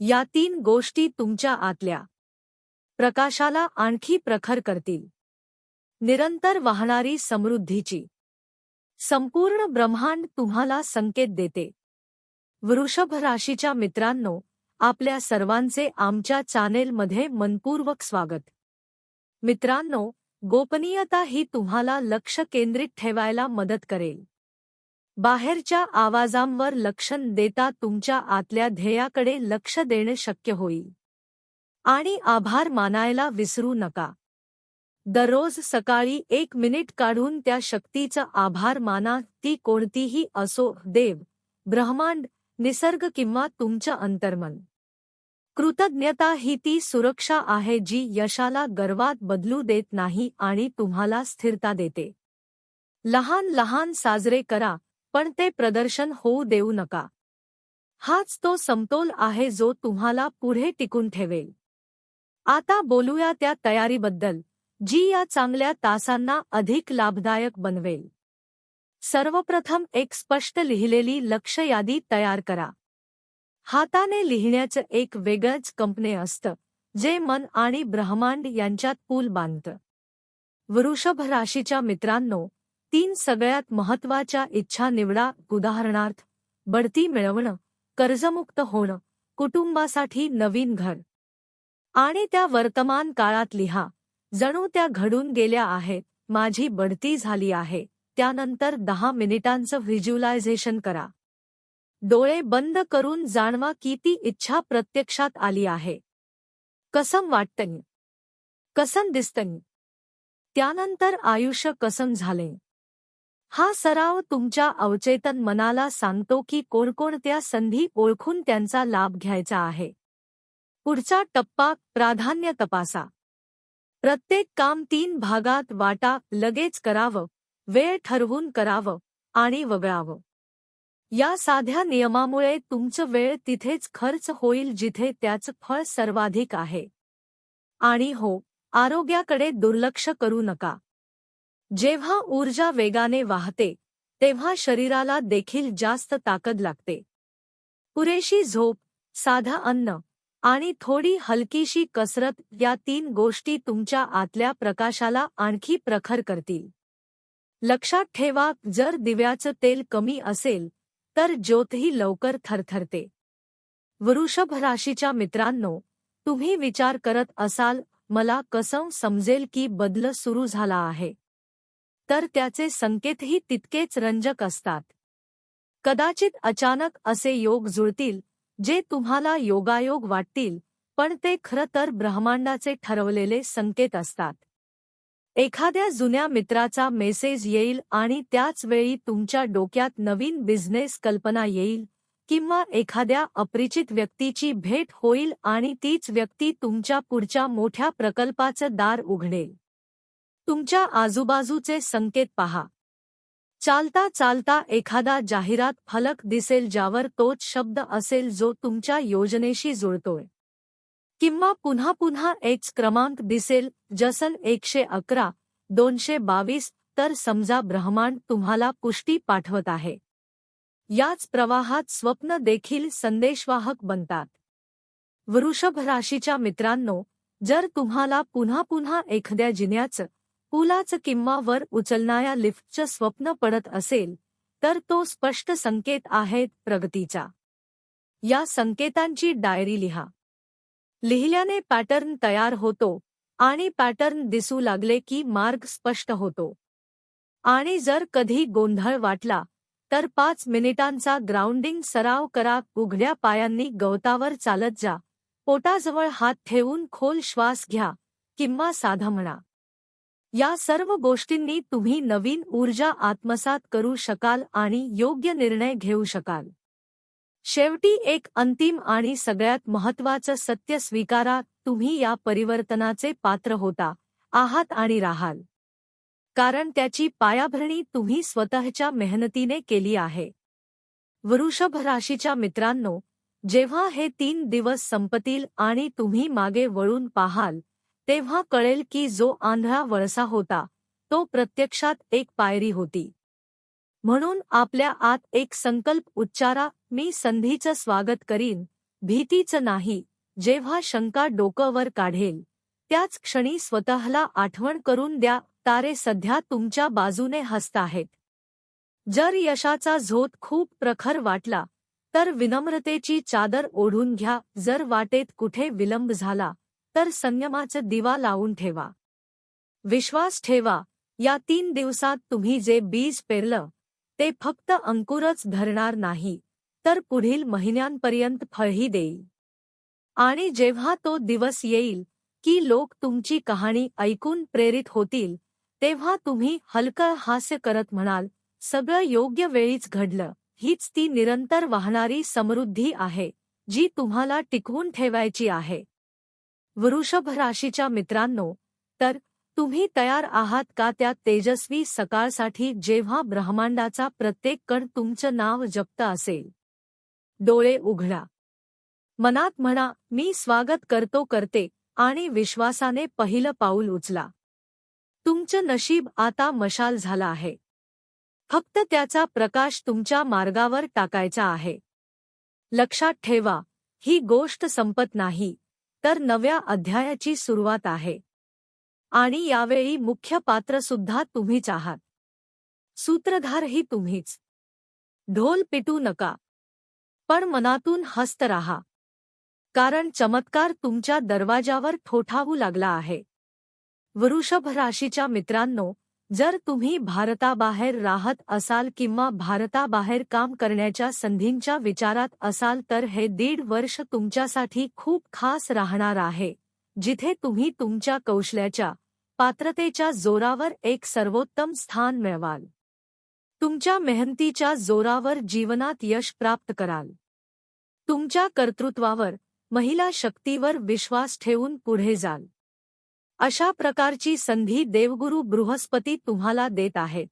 या तीन गोष्टी तुमच्या आतल्या. प्रकाशाला आणखी प्रखर करतील. निरंतर वाहणारी समृद्धीची. संपूर्ण ब्रह्मांड तुम्हाला संकेत देते. वृषभ राशीच्या मित्रांनो आपल्या सर्वांचे आमच्या चॅनेलमध्ये मनपूर्वक स्वागत. मित्रांनो गोपनीयता ही तुम्हाला लक्ष केंद्रित ठेवायला मदत करेल. बाहेरच्या आवाजांवर लक्ष देता तुमच्या आतल्या ध्येयाकडे लक्ष देणे शक्य होईल. आणि आभार मानायला विसरू नका. दररोज सकाळी एक मिनिट काढून त्या शक्तीचा आभार माना ती कोणतीही असो देव ब्रह्मांड निसर्ग किंवा तुमचं अंतर्मन. कृतज्ञता ही ती सुरक्षा आहे जी यशाला गर्वात बदलू देत नाही आणि तुम्हाला स्थिरता देते. लहान लहान साजरे करा. पण ते प्रदर्शन होऊ देऊ नका. हाच तो समतोल आहे जो तुम्हाला पुढे टिकून ठेवेल. आता बोलूया त्या तयारीबद्दल जी या चांगल्या तासांना अधिक लाभदायक बनवेल. सर्वप्रथम एक स्पष्ट लिहिलेली लक्ष यादी तयार करा. हाताने लिहिण्याचं एक वेगळंच कंपने असतं जे मन आणि ब्रह्मांड यांच्यात पूल बांधतं. वृषभ राशीच्या मित्रांनो तीन सगळ्यात महत्त्वाच्या इच्छा निवडा उदाहरणार्थ बढती मिळवणं कर्जमुक्त होणं कुटुंबासाठी नवीन घर. आणि त्या वर्तमान काळात लिहा जणू त्या घडून गेल्या आहेत माझी बढती झाली आहे त्यानंतर दहा मिनिटांचं व्हिज्युलायझेशन करा. डोळे बंद करून जाणवा की ती इच्छा प्रत्यक्षात आली आहे. कसम वाटतं कसम दिसतं त्यानंतर आयुष्य कसम झाले हा सराव तुमच्या अवचेतन मनाला सांगतो की कोणकोणत्या संधी ओळखून त्यांचा लाभ घ्यायचा आहे. पुढचा टप्पा प्राधान्य तपासा. प्रत्येक काम तीन भागात वाटा लगेच करावं वेळ ठरवून करावं आणि वगळावं. या साध्या नियमामुळे तुमचं वेळ तिथेच खर्च होईल जिथे त्याचं फळ सर्वाधिक आहे. आणि हो आरोग्याकडे दुर्लक्ष करू नका. जेव्हा ऊर्जा वेगाने वाहते तेव्हा शरीराला देखील जास्त ताकद लागते. पुरेशी झोप साधा अन्न आणि थोडी हलकीशी कसरत या तीन गोष्टी तुमच्या आतल्या प्रकाशाला आणखी प्रखर करतील. लक्षात ठेवा जर दिव्याचं तेल कमी असेल तर ज्योतही लवकर थरथरते. वृषभ राशीच्या मित्रांनो तुम्ही विचार करत असाल मला कसं समजेल की बदल सुरू झाला आहे? तर त्याचे संकेतही तितकेच रंजक असतात. कदाचित अचानक असे योग जुळतील जे तुम्हाला योगायोग वाटतील पण ते खरं तर ब्रह्मांडाचे ठरवलेले संकेत असतात. एखाद्या जुन्या मित्राचा मेसेज येईल आणि त्याच वेळी तुमच्या डोक्यात नवीन बिझनेस कल्पना येईल किंवा एखाद्या अपरिचित व्यक्तीची भेट होईल आणि तीच व्यक्ती तुमच्या पुढच्या मोठ्या प्रकल्पाचं दार उघडेल. तुमच्या आजूबाजूचे संकेत पहा. चालता चालता एखादा जाहिरात फलक दिसेल ज्यावर तोच शब्द असेल जो तुमच्या योजनेशी जुळतोय. किंवा पुन्हा पुन्हा एक क्रमांक दिसेल जसन एकशे अकरा दोनशे बावीस तर समजा ब्रह्मांड तुम्हाला पुष्टी पाठवत आहे. याच प्रवाहात स्वप्न देखील संदेशवाहक बनतात. वृषभ राशीच्या मित्रांनो जर तुम्हाला पुन्हा पुन्हा एखाद्या जिन्याचं पुलाचं किंवा वर उचलणाऱ्या लिफ्टचं स्वप्न पडत असेल तर तो स्पष्ट संकेत आहे प्रगतीचा. या संकेतांची डायरी लिहा. लिहिल्याने पॅटर्न तयार होतो आणि पॅटर्न दिसू लागले की मार्ग स्पष्ट होतो. आणि जर कधी गोंधळ वाटला तर पाच मिनिटांचा ग्राउंडिंग सराव करा उघड्या पायांनी गवतावर चालत जा पोटाजवळ हात ठेवून खोल श्वास घ्या किंवा साधा म्हणा. या सर्व गोष्टींनी तुम्ही नवीन ऊर्जा आत्मसात करू शकाल आणि योग्य निर्णय घेऊ शकाल. शेवटी एक अंतिम आणि सगळ्यात महत्वाचं सत्य स्वीकारा तुम्ही या परिवर्तनाचे पात्र होता आहात आणि राहाल. कारण त्याची पायाभरणी तुम्ही स्वतःच्या मेहनतीने केली आहे. वृषभ राशीच्या मित्रांनो जेव्हा हे तीन दिवस संपतील आणि तुम्ही मागे वळून पाहाल तेव्हा कळेल की जो आंधळा वळसा होता तो प्रत्यक्षात एक पायरी होती. म्हणून आपल्या आत एक संकल्प उच्चारा मी संधीचं स्वागत करीन भीतीचं नाही जेव्हा शंका डोकंवर काढेल त्याच क्षणी स्वतःला आठवण करून द्या तारे सध्या तुमच्या बाजूने हसताहेत जर यशाचा झोत खूप प्रखर वाटला तर विनम्रतेची चादर ओढून घ्या जर वाटेत कुठे विलंब झाला तर संयमाचं दिवा लावून ठेवा. विश्वास ठेवा. या तीन दिवसात तुम्ही जे बीज पेरलं ते फक्त अंकुरच धरणार नाही तर पुढील महिन्यांपर्यंत फळही देईल. आणि जेव्हा तो दिवस येईल की लोक तुमची कहाणी ऐकून प्रेरित होतील तेव्हा तुम्ही हलकं हास्य करत म्हणाल सगळं योग्य वेळीच घडलं. हीच ती निरंतर वाहणारी समृद्धी आहे जी तुम्हाला टिकवून ठेवायची आहे. वृषभ राशीच्या मित्रांनो तर तुम्ही तयार आहात का त्या तेजस्वी सकाळसाठी जेव्हा ब्रह्मांडाचा प्रत्येक कण तुमचं नाव जपत असेल? डोळे उघडा. मनात म्हणा मी स्वागत करतो करते आणि विश्वासाने पहिलं पाऊल उचला. तुमचं नशीब आता मशाल झालं आहे. फक्त त्याचा प्रकाश तुमच्या मार्गावर टाकायचा आहे. लक्षात ठेवा ही गोष्ट संपत नाही. तर नव्या अध्यायाची सुरुवात आहे. आणि यावेळी मुख्य पात्र सुद्धा तुम्हीच आहात. सूत्रधारही तुम्हीच. ढोल पिटू नका. पण मनातून हस्त राहा. कारण चमत्कार तुमच्या दरवाजावर ठोठावू लागला आहे. वृषभ राशीच्या मित्रांनो जर तुम्ही भारताबाहेर राहत असाल किंवा भारताबाहेर काम करण्याच्या संधींच्या विचारात असाल तर हे दीड वर्ष तुमच्यासाठी खूप खास राहणार आहे जिथे तुम्ही तुमच्या कौशल्याच्या पात्रतेच्या जोरावर एक सर्वोत्तम स्थान मिळवाल. तुमच्या मेहनतीच्या जोरावर जीवनात यश प्राप्त कराल. तुमच्या कर्तृत्वावर महिला शक्तीवर विश्वास ठेवून पुढे जाल. अशा प्रकारची संधी देवगुरु बृहस्पती तुम्हाला देत आहेत.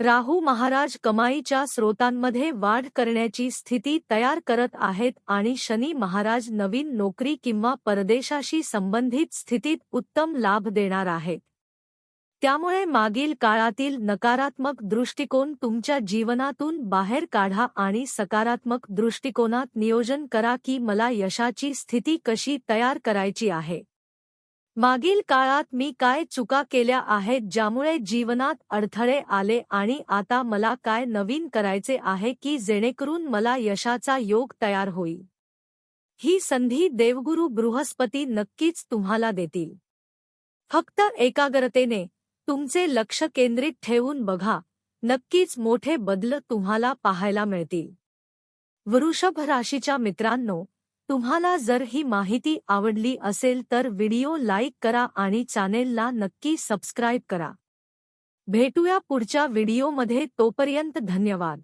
राहू महाराज कमाईच्या स्रोतांमध्ये वाढ करण्याची स्थिती तयार करत आहेत आणि शनी महाराज नवीन नोकरी किंवा परदेशाशी संबंधित स्थितीत उत्तम लाभ देणार आहेत. त्यामुळे मागील काळातील नकारात्मक दृष्टिकोन तुमच्या जीवनातून बाहेर काढा आणि सकारात्मक दृष्टिकोनात नियोजन करा की मला यशाची स्थिती कशी तयार करायची आहे. मागील काळात मी काय चुका केल्या आहेत ज्यामुळे जीवनात अडथळे आले आणि आता मला काय नवीन करायचे आहे की जेणेकरून मला यशाचा योग तयार होईल? ही संधी देवगुरु बृहस्पती नक्कीच तुम्हाला देतील. फक्त एकाग्रतेने तुमचे लक्ष केंद्रित ठेवून बघा. नक्कीच मोठे बदल तुम्हाला पाहायला मिळतील. वृषभ राशीच्या मित्रांनो तुम्हाला जर ही माहिती आवडली असेल तर व्हिडिओ लाईक करा आणि चॅनेलला नक्की सबस्क्राईब करा. भेटूया पुढच्या व्हिडिओमध्ये तोपर्यंत धन्यवाद.